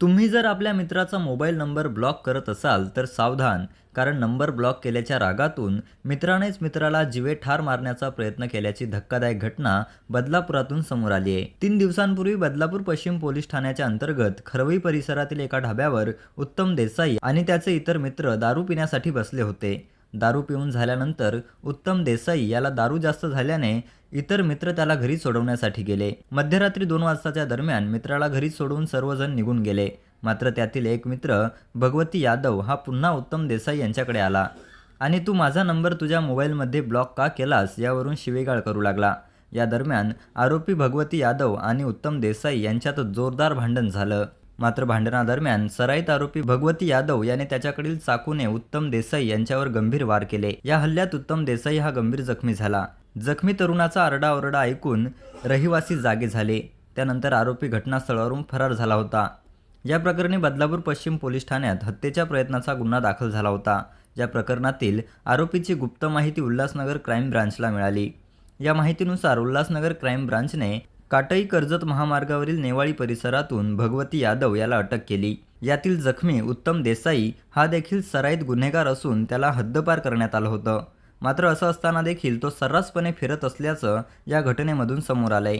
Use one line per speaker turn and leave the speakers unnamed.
तुम्ही जर आपल्या मित्राचा मोबाईल नंबर ब्लॉक करत असाल तर सावधान कारण नंबर ब्लॉक केल्याच्या रागातून मित्रानेच मित्राला जिवे ठार मारण्याचा प्रयत्न केल्याची धक्कादायक घटना बदलापुरातून समोर आली आहे. तीन दिवसांपूर्वी बदलापूर पश्चिम पोलीस ठाण्याच्या अंतर्गत खरवई परिसरातील एका ढाब्यावर उत्तम देसाई आणि त्याचे इतर मित्र दारू पिण्यासाठी बसले होते. दारू पिऊन झाल्यानंतर उत्तम देसाई याला दारू जास्त झाल्याने इतर मित्र त्याला घरी सोडवण्यासाठी गेले. मध्यरात्री दोन वाजताच्या दरम्यान मित्राला घरी सोडवून सर्वजण निघून गेले. मात्र त्यातील एक मित्र भगवती यादव हा पुन्हा उत्तम देसाई यांच्याकडे आला. आणि तू माझा नंबर तुझ्या मोबाईलमध्ये ब्लॉक का केलास यावरून शिवेगाळ करू लागला. या दरम्यान आरोपी भगवती यादव आणि उत्तम देसाई यांच्यात जोरदार भांडण झालं. मात्र भांडणादरम्यान सराईत आरोपी भगवती यादव याने त्याच्याकडील चाकूने उत्तम देसाई यांच्यावर गंभीर वार केले. या हल्ल्यात उत्तम देसाई हा गंभीर जखमी झाला. जखमी तरुणाचा आरडाओरडा ऐकून रहिवासी जागे झाले. त्यानंतर आरोपी घटनास्थळावरून फरार झाला होता. या प्रकरणी बदलापूर पश्चिम पोलीस ठाण्यात हत्येच्या प्रयत्नाचा गुन्हा दाखल झाला होता. या प्रकरणातील आरोपीची गुप्त माहिती उल्हासनगर क्राईम ब्रांचला मिळाली. या माहितीनुसार उल्हासनगर क्राईम ब्रांचने काटई कर्जत महामार्गावरील नेवाळी परिसरातून भगवती यादव याला अटक केली. यातील जखमी उत्तम देसाई हा देखील सराईत गुन्हेगार असून त्याला हद्दपार करण्यात आलं होतं. मात्र असं असताना देखील तो सर्रासपणे फिरत असल्याचं या घटनेमधून समोर आलंय.